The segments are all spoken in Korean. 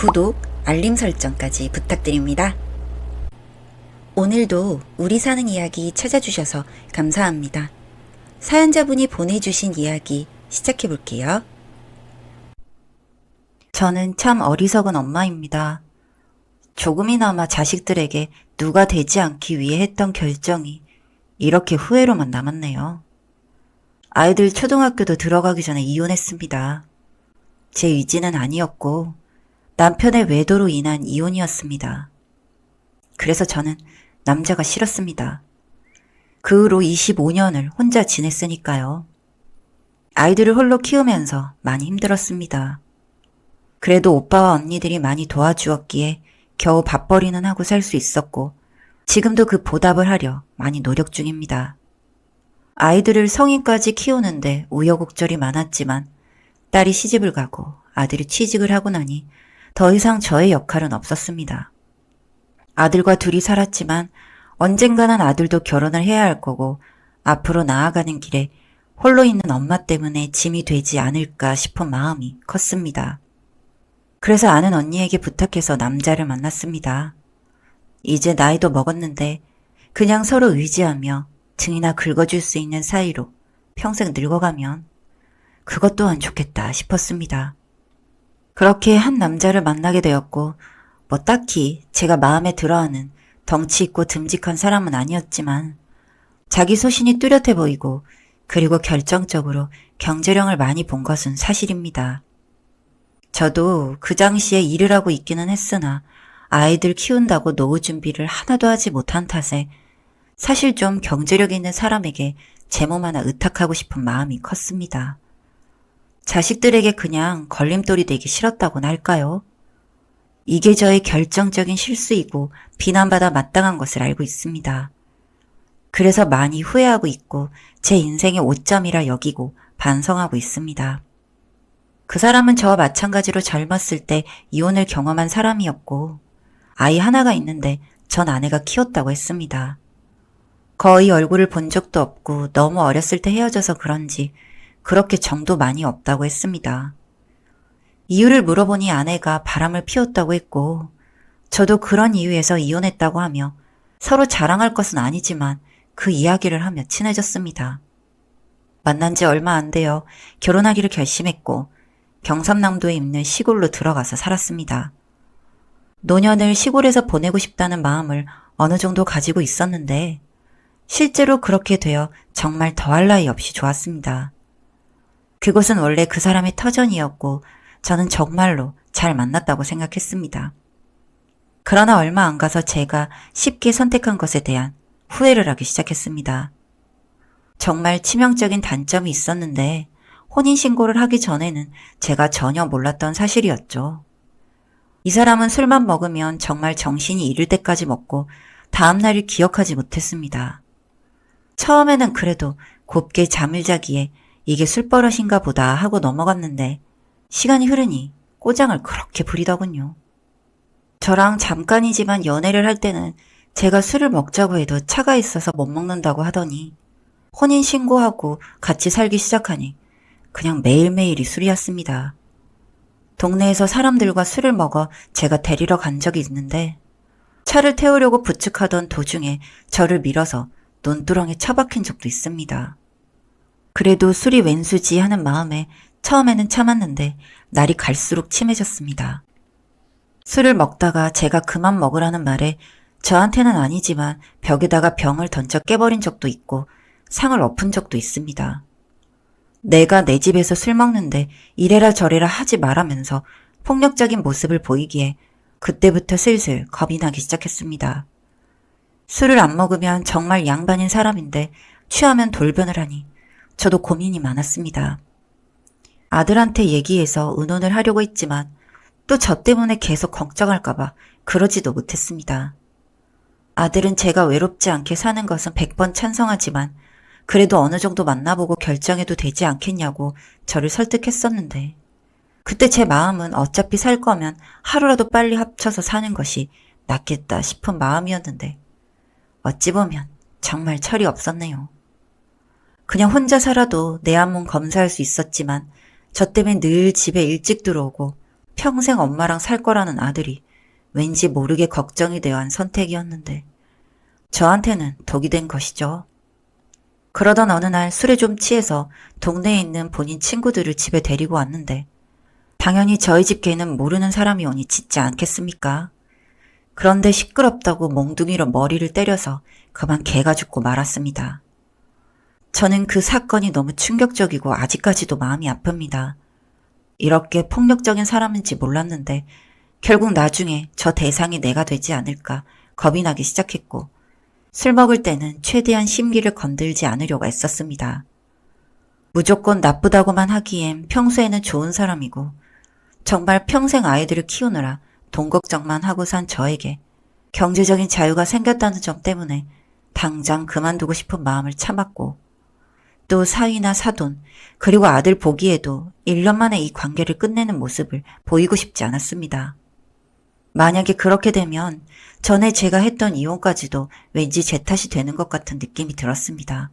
구독, 알림 설정까지 부탁드립니다. 오늘도 우리 사는 이야기 찾아주셔서 감사합니다. 사연자분이 보내주신 이야기 시작해 볼게요. 저는 참 어리석은 엄마입니다. 조금이나마 자식들에게 누가 되지 않기 위해 했던 결정이 이렇게 후회로만 남았네요. 아이들 초등학교도 들어가기 전에 이혼했습니다. 제 의지는 아니었고 남편의 외도로 인한 이혼이었습니다. 그래서 저는 남자가 싫었습니다. 그 후로 25년을 혼자 지냈으니까요. 아이들을 홀로 키우면서 많이 힘들었습니다. 그래도 오빠와 언니들이 많이 도와주었기에 겨우 밥벌이는 하고 살 수 있었고 지금도 그 보답을 하려 많이 노력 중입니다. 아이들을 성인까지 키우는데 우여곡절이 많았지만 딸이 시집을 가고 아들이 취직을 하고 나니 더 이상 저의 역할은 없었습니다. 아들과 둘이 살았지만 언젠가는 아들도 결혼을 해야 할 거고 앞으로 나아가는 길에 홀로 있는 엄마 때문에 짐이 되지 않을까 싶은 마음이 컸습니다. 그래서 아는 언니에게 부탁해서 남자를 만났습니다. 이제 나이도 먹었는데 그냥 서로 의지하며 등이나 긁어줄 수 있는 사이로 평생 늙어가면 그것 또한 좋겠다 싶었습니다. 그렇게 한 남자를 만나게 되었고 뭐 딱히 제가 마음에 들어하는 덩치 있고 듬직한 사람은 아니었지만 자기 소신이 뚜렷해 보이고 그리고 결정적으로 경제력을 많이 본 것은 사실입니다. 저도 그 당시에 일을 하고 있기는 했으나 아이들 키운다고 노후 준비를 하나도 하지 못한 탓에 사실 좀 경제력 있는 사람에게 제 몸 하나 의탁하고 싶은 마음이 컸습니다. 자식들에게 그냥 걸림돌이 되기 싫었다고나 할까요? 이게 저의 결정적인 실수이고 비난받아 마땅한 것을 알고 있습니다. 그래서 많이 후회하고 있고 제 인생의 오점이라 여기고 반성하고 있습니다. 그 사람은 저와 마찬가지로 젊었을 때 이혼을 경험한 사람이었고 아이 하나가 있는데 전 아내가 키웠다고 했습니다. 거의 얼굴을 본 적도 없고 너무 어렸을 때 헤어져서 그런지 그렇게 정도 많이 없다고 했습니다. 이유를 물어보니 아내가 바람을 피웠다고 했고, 저도 그런 이유에서 이혼했다고 하며 서로 자랑할 것은 아니지만 그 이야기를 하며 친해졌습니다. 만난 지 얼마 안 되어 결혼하기를 결심했고, 경삼남도에 있는 시골로 들어가서 살았습니다. 노년을 시골에서 보내고 싶다는 마음을 어느 정도 가지고 있었는데, 실제로 그렇게 되어 정말 더할 나위 없이 좋았습니다. 그곳은 원래 그 사람의 터전이었고 저는 정말로 잘 만났다고 생각했습니다. 그러나 얼마 안 가서 제가 쉽게 선택한 것에 대한 후회를 하기 시작했습니다. 정말 치명적인 단점이 있었는데 혼인신고를 하기 전에는 제가 전혀 몰랐던 사실이었죠. 이 사람은 술만 먹으면 정말 정신이 잃을 때까지 먹고 다음날을 기억하지 못했습니다. 처음에는 그래도 곱게 잠을 자기에 이게 술버릇인가 보다 하고 넘어갔는데 시간이 흐르니 꼬장을 그렇게 부리더군요. 저랑 잠깐이지만 연애를 할 때는 제가 술을 먹자고 해도 차가 있어서 못 먹는다고 하더니 혼인 신고하고 같이 살기 시작하니 그냥 매일매일이 술이었습니다. 동네에서 사람들과 술을 먹어 제가 데리러 간 적이 있는데 차를 태우려고 부축하던 도중에 저를 밀어서 논두렁에 처박힌 적도 있습니다. 그래도 술이 웬수지 하는 마음에 처음에는 참았는데 날이 갈수록 심해졌습니다. 술을 먹다가 제가 그만 먹으라는 말에 저한테는 아니지만 벽에다가 병을 던져 깨버린 적도 있고 상을 엎은 적도 있습니다. 내가 내 집에서 술 먹는데 이래라 저래라 하지 말라면서 폭력적인 모습을 보이기에 그때부터 슬슬 겁이 나기 시작했습니다. 술을 안 먹으면 정말 양반인 사람인데 취하면 돌변을 하니 저도 고민이 많았습니다. 아들한테 얘기해서 의논을 하려고 했지만 또 저 때문에 계속 걱정할까봐 그러지도 못했습니다. 아들은 제가 외롭지 않게 사는 것은 100번 찬성하지만 그래도 어느 정도 만나보고 결정해도 되지 않겠냐고 저를 설득했었는데 그때 제 마음은 어차피 살 거면 하루라도 빨리 합쳐서 사는 것이 낫겠다 싶은 마음이었는데 어찌 보면 정말 철이 없었네요. 그냥 혼자 살아도 내한몸 검사할 수 있었지만 저 때문에 늘 집에 일찍 들어오고 평생 엄마랑 살 거라는 아들이 왠지 모르게 걱정이 되어 한 선택이었는데 저한테는 독이 된 것이죠. 그러던 어느 날 술에 좀 취해서 동네에 있는 본인 친구들을 집에 데리고 왔는데 당연히 저희 집 개는 모르는 사람이 오니 짖지 않겠습니까? 그런데 시끄럽다고 몽둥이로 머리를 때려서 그만 개가 죽고 말았습니다. 저는 그 사건이 너무 충격적이고 아직까지도 마음이 아픕니다. 이렇게 폭력적인 사람인지 몰랐는데 결국 나중에 저 대상이 내가 되지 않을까 겁이 나기 시작했고 술 먹을 때는 최대한 심기를 건들지 않으려고 애썼습니다. 무조건 나쁘다고만 하기엔 평소에는 좋은 사람이고 정말 평생 아이들을 키우느라 돈 걱정만 하고 산 저에게 경제적인 자유가 생겼다는 점 때문에 당장 그만두고 싶은 마음을 참았고 또 사위나 사돈 그리고 아들 보기에도 1년 만에 이 관계를 끝내는 모습을 보이고 싶지 않았습니다. 만약에 그렇게 되면 전에 제가 했던 이혼까지도 왠지 제 탓이 되는 것 같은 느낌이 들었습니다.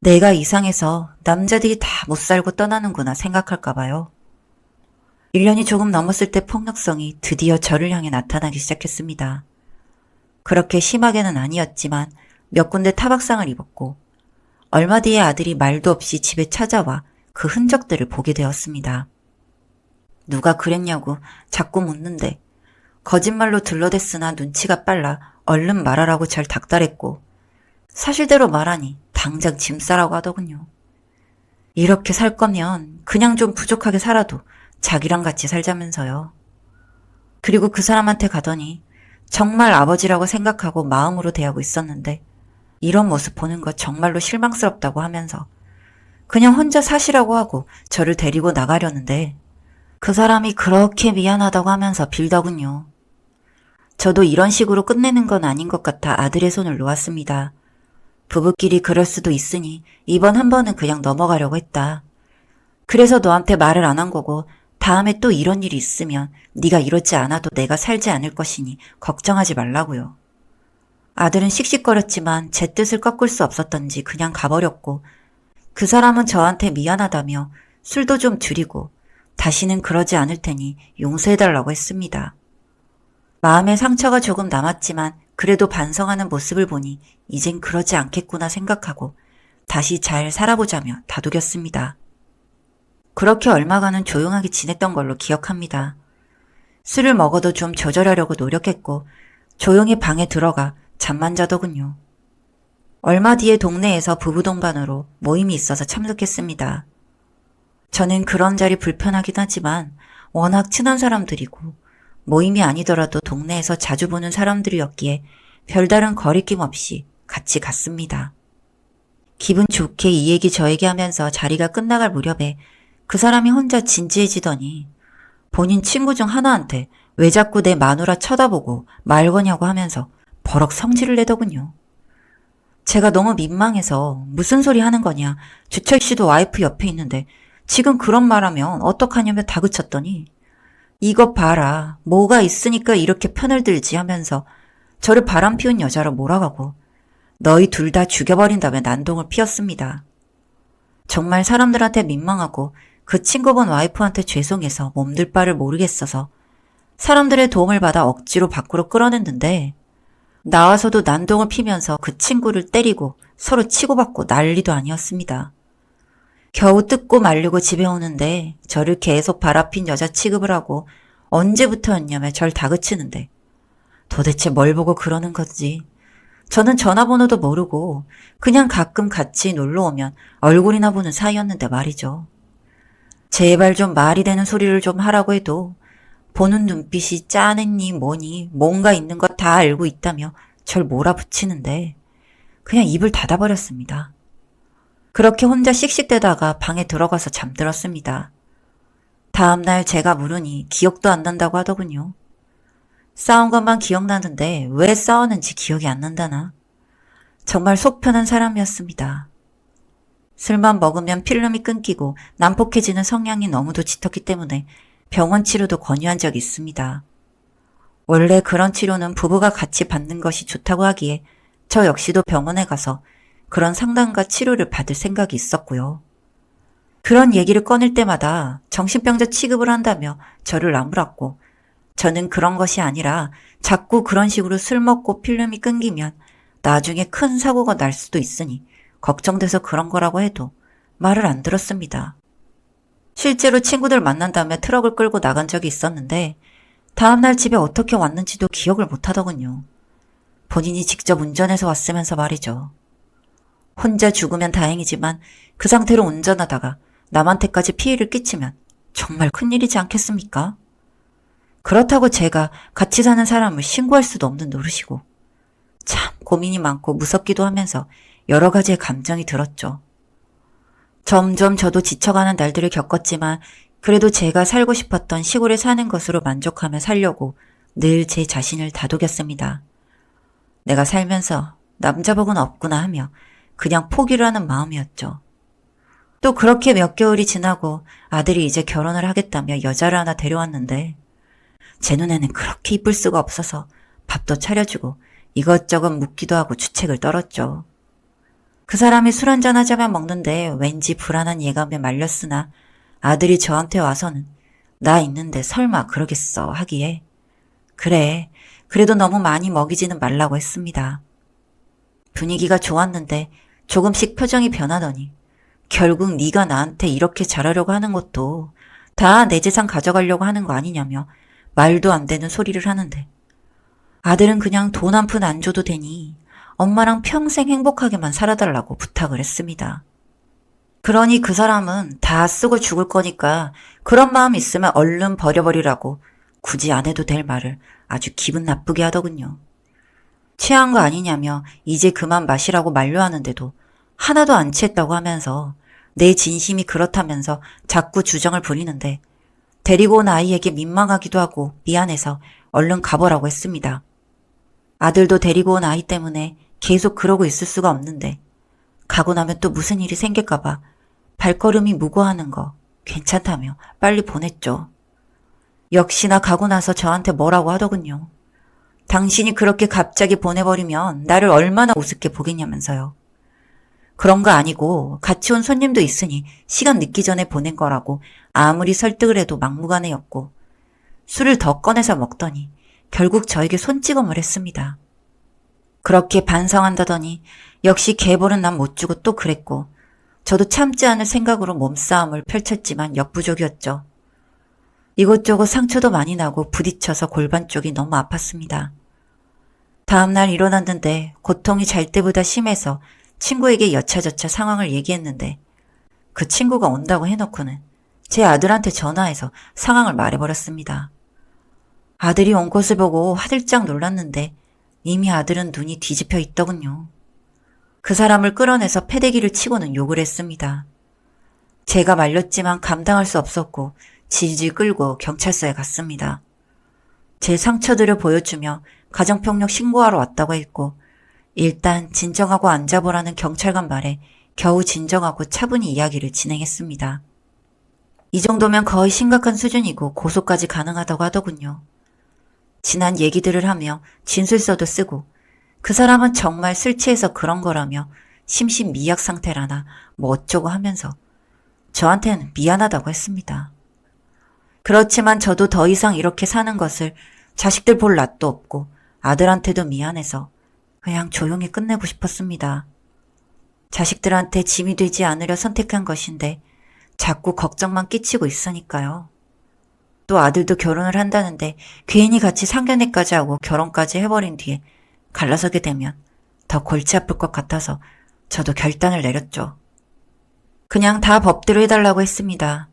내가 이상해서 남자들이 다 못 살고 떠나는구나 생각할까봐요. 1년이 조금 넘었을 때 폭력성이 드디어 저를 향해 나타나기 시작했습니다. 그렇게 심하게는 아니었지만 몇 군데 타박상을 입었고 얼마 뒤에 아들이 말도 없이 집에 찾아와 그 흔적들을 보게 되었습니다. 누가 그랬냐고 자꾸 묻는데 거짓말로 둘러댔으나 눈치가 빨라 얼른 말하라고 절 닥달했고 사실대로 말하니 당장 짐 싸라고 하더군요. 이렇게 살 거면 그냥 좀 부족하게 살아도 자기랑 같이 살자면서요. 그리고 그 사람한테 가더니 정말 아버지라고 생각하고 마음으로 대하고 있었는데 이런 모습 보는 거 정말로 실망스럽다고 하면서 그냥 혼자 사시라고 하고 저를 데리고 나가려는데 그 사람이 그렇게 미안하다고 하면서 빌더군요. 저도 이런 식으로 끝내는 건 아닌 것 같아 아들의 손을 놓았습니다. 부부끼리 그럴 수도 있으니 이번 한 번은 그냥 넘어가려고 했다. 그래서 너한테 말을 안 한 거고 다음에 또 이런 일이 있으면 네가 이렇지 않아도 내가 살지 않을 것이니 걱정하지 말라고요. 아들은 씩씩거렸지만 제 뜻을 꺾을 수 없었던지 그냥 가버렸고 그 사람은 저한테 미안하다며 술도 좀 줄이고 다시는 그러지 않을 테니 용서해달라고 했습니다. 마음의 상처가 조금 남았지만 그래도 반성하는 모습을 보니 이젠 그러지 않겠구나 생각하고 다시 잘 살아보자며 다독였습니다. 그렇게 얼마간은 조용하게 지냈던 걸로 기억합니다. 술을 먹어도 좀 조절하려고 노력했고 조용히 방에 들어가 잠만 자더군요. 얼마 뒤에 동네에서 부부 동반으로 모임이 있어서 참석했습니다. 저는 그런 자리 불편하긴 하지만 워낙 친한 사람들이고 모임이 아니더라도 동네에서 자주 보는 사람들이었기에 별다른 거리낌 없이 같이 갔습니다. 기분 좋게 이 얘기 저에게 하면서 자리가 끝나갈 무렵에 그 사람이 혼자 진지해지더니 본인 친구 중 하나한테 왜 자꾸 내 마누라 쳐다보고 말 거냐고 하면서 버럭 성질을 내더군요. 제가 너무 민망해서 무슨 소리 하는 거냐. 주철 씨도 와이프 옆에 있는데 지금 그런 말하면 어떡하냐며 다그쳤더니 이것 봐라. 뭐가 있으니까 이렇게 편을 들지 하면서 저를 바람 피운 여자로 몰아가고 너희 둘 다 죽여버린다며 난동을 피웠습니다. 정말 사람들한테 민망하고 그 친구분 와이프한테 죄송해서 몸둘 바를 모르겠어서 사람들의 도움을 받아 억지로 밖으로 끌어냈는데 나와서도 난동을 피면서 그 친구를 때리고 서로 치고받고 난리도 아니었습니다. 겨우 뜯고 말리고 집에 오는데 저를 계속 바라핀 여자 취급을 하고 언제부터였냐며 절 다그치는데 도대체 뭘 보고 그러는 건지 저는 전화번호도 모르고 그냥 가끔 같이 놀러 오면 얼굴이나 보는 사이였는데 말이죠. 제발 좀 말이 되는 소리를 좀 하라고 해도 보는 눈빛이 짜냈니 뭐니 뭔가 있는 거 다 알고 있다며 절 몰아붙이는데 그냥 입을 닫아버렸습니다. 그렇게 혼자 씩씩대다가 방에 들어가서 잠들었습니다. 다음날 제가 물으니 기억도 안 난다고 하더군요. 싸운 것만 기억나는데 왜 싸웠는지 기억이 안 난다나. 정말 속 편한 사람이었습니다. 술만 먹으면 필름이 끊기고 난폭해지는 성향이 너무도 짙었기 때문에 병원 치료도 권유한 적이 있습니다. 원래 그런 치료는 부부가 같이 받는 것이 좋다고 하기에 저 역시도 병원에 가서 그런 상담과 치료를 받을 생각이 있었고요. 그런 얘기를 꺼낼 때마다 정신병자 취급을 한다며 저를 나무랐고 저는 그런 것이 아니라 자꾸 그런 식으로 술 먹고 필름이 끊기면 나중에 큰 사고가 날 수도 있으니 걱정돼서 그런 거라고 해도 말을 안 들었습니다. 실제로 친구들 만난다며 트럭을 끌고 나간 적이 있었는데 다음날 집에 어떻게 왔는지도 기억을 못 하더군요. 본인이 직접 운전해서 왔으면서 말이죠. 혼자 죽으면 다행이지만 그 상태로 운전하다가 남한테까지 피해를 끼치면 정말 큰일이지 않겠습니까? 그렇다고 제가 같이 사는 사람을 신고할 수도 없는 노릇이고 참 고민이 많고 무섭기도 하면서 여러 가지의 감정이 들었죠. 점점 저도 지쳐가는 날들을 겪었지만 그래도 제가 살고 싶었던 시골에 사는 것으로 만족하며 살려고 늘 제 자신을 다독였습니다. 내가 살면서 남자복은 없구나 하며 그냥 포기를 하는 마음이었죠. 또 그렇게 몇 개월이 지나고 아들이 이제 결혼을 하겠다며 여자를 하나 데려왔는데 제 눈에는 그렇게 이쁠 수가 없어서 밥도 차려주고 이것저것 묻기도 하고 주책을 떨었죠. 그 사람이 술 한잔 하자면 먹는데 왠지 불안한 예감에 말렸으나 아들이 저한테 와서는 나 있는데 설마 그러겠어 하기에 그래 그래도 너무 많이 먹이지는 말라고 했습니다. 분위기가 좋았는데 조금씩 표정이 변하더니 결국 네가 나한테 이렇게 잘하려고 하는 것도 다 내 재산 가져가려고 하는 거 아니냐며 말도 안 되는 소리를 하는데 아들은 그냥 돈 한 푼 안 줘도 되니 엄마랑 평생 행복하게만 살아달라고 부탁을 했습니다. 그러니 그 사람은 다 쓰고 죽을 거니까 그런 마음 있으면 얼른 버려버리라고 굳이 안 해도 될 말을 아주 기분 나쁘게 하더군요. 취한 거 아니냐며 이제 그만 마시라고 만류하는데도 하나도 안 취했다고 하면서 내 진심이 그렇다면서 자꾸 주정을 부리는데 데리고 온 아이에게 민망하기도 하고 미안해서 얼른 가보라고 했습니다. 아들도 데리고 온 아이 때문에 계속 그러고 있을 수가 없는데 가고 나면 또 무슨 일이 생길까봐 발걸음이 무거워하는 거 괜찮다며 빨리 보냈죠. 역시나 가고 나서 저한테 뭐라고 하더군요. 당신이 그렇게 갑자기 보내버리면 나를 얼마나 우습게 보겠냐면서요. 그런 거 아니고 같이 온 손님도 있으니 시간 늦기 전에 보낸 거라고 아무리 설득을 해도 막무가내였고 술을 더 꺼내서 먹더니 결국 저에게 손찌검을 했습니다. 그렇게 반성한다더니 역시 개벌은 난못 주고 또 그랬고 저도 참지 않을 생각으로 몸싸움을 펼쳤지만 역부족이었죠. 이곳저곳 상처도 많이 나고 부딪혀서 골반 쪽이 너무 아팠습니다. 다음날 일어났는데 고통이 잘 때보다 심해서 친구에게 여차저차 상황을 얘기했는데 그 친구가 온다고 해놓고는 제 아들한테 전화해서 상황을 말해버렸습니다. 아들이 온 것을 보고 화들짝 놀랐는데 이미 아들은 눈이 뒤집혀 있더군요. 그 사람을 끌어내서 패대기를 치고는 욕을 했습니다. 제가 말렸지만 감당할 수 없었고 질질 끌고 경찰서에 갔습니다. 제 상처들을 보여주며 가정폭력 신고하러 왔다고 했고 일단 진정하고 앉아보라는 경찰관 말에 겨우 진정하고 차분히 이야기를 진행했습니다. 이 정도면 거의 심각한 수준이고 고소까지 가능하다고 하더군요. 지난 얘기들을 하며 진술서도 쓰고 그 사람은 정말 술 취해서 그런 거라며 심신미약 상태라나 뭐 어쩌고 하면서 저한테는 미안하다고 했습니다. 그렇지만 저도 더 이상 이렇게 사는 것을 자식들 볼 낯도 없고 아들한테도 미안해서 그냥 조용히 끝내고 싶었습니다. 자식들한테 짐이 되지 않으려 선택한 것인데 자꾸 걱정만 끼치고 있으니까요. 또 아들도 결혼을 한다는데 괜히 같이 상견례까지 하고 결혼까지 해버린 뒤에 갈라서게 되면 더 골치 아플 것 같아서 저도 결단을 내렸죠. 그냥 다 법대로 해달라고 했습니다.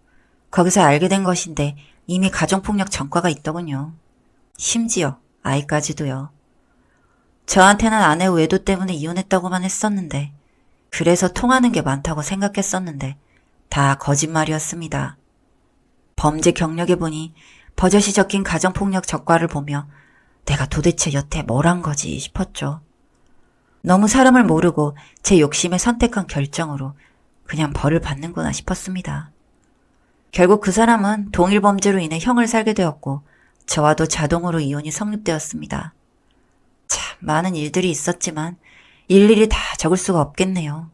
거기서 알게 된 것인데 이미 가정폭력 전과가 있더군요. 심지어 아이까지도요. 저한테는 아내 외도 때문에 이혼했다고만 했었는데 그래서 통하는 게 많다고 생각했었는데 다 거짓말이었습니다. 범죄 경력에 보니 버젓이 적힌 가정폭력 적과를 보며 내가 도대체 여태 뭘 한 거지 싶었죠. 너무 사람을 모르고 제 욕심에 선택한 결정으로 그냥 벌을 받는구나 싶었습니다. 결국 그 사람은 동일 범죄로 인해 형을 살게 되었고 저와도 자동으로 이혼이 성립되었습니다. 참 많은 일들이 있었지만 일일이 다 적을 수가 없겠네요.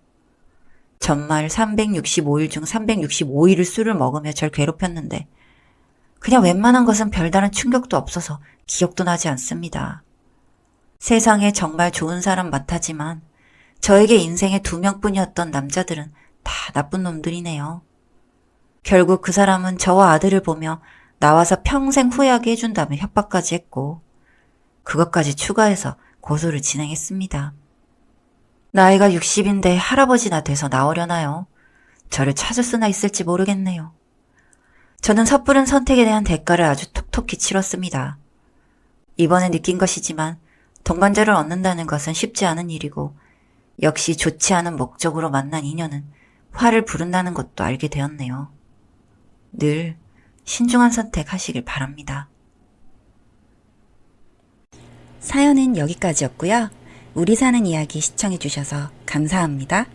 전말 365일 중 365일을 술을 먹으며 절 괴롭혔는데 그냥 웬만한 것은 별다른 충격도 없어서 기억도 나지 않습니다. 세상에 정말 좋은 사람 같하지만 저에게 인생에 두 명뿐이었던 남자들은 다 나쁜 놈들이네요. 결국 그 사람은 저와 아들을 보며 나와서 평생 후회하게 해준다며 협박까지 했고 그것까지 추가해서 고소를 진행했습니다. 나이가 60인데 할아버지나 돼서 나오려나요? 저를 찾을 수나 있을지 모르겠네요. 저는 섣부른 선택에 대한 대가를 아주 톡톡히 치렀습니다. 이번에 느낀 것이지만 동반자를 얻는다는 것은 쉽지 않은 일이고 역시 좋지 않은 목적으로 만난 인연은 화를 부른다는 것도 알게 되었네요. 늘 신중한 선택 하시길 바랍니다. 사연은 여기까지였고요. 우리 사는 이야기 시청해주셔서 감사합니다.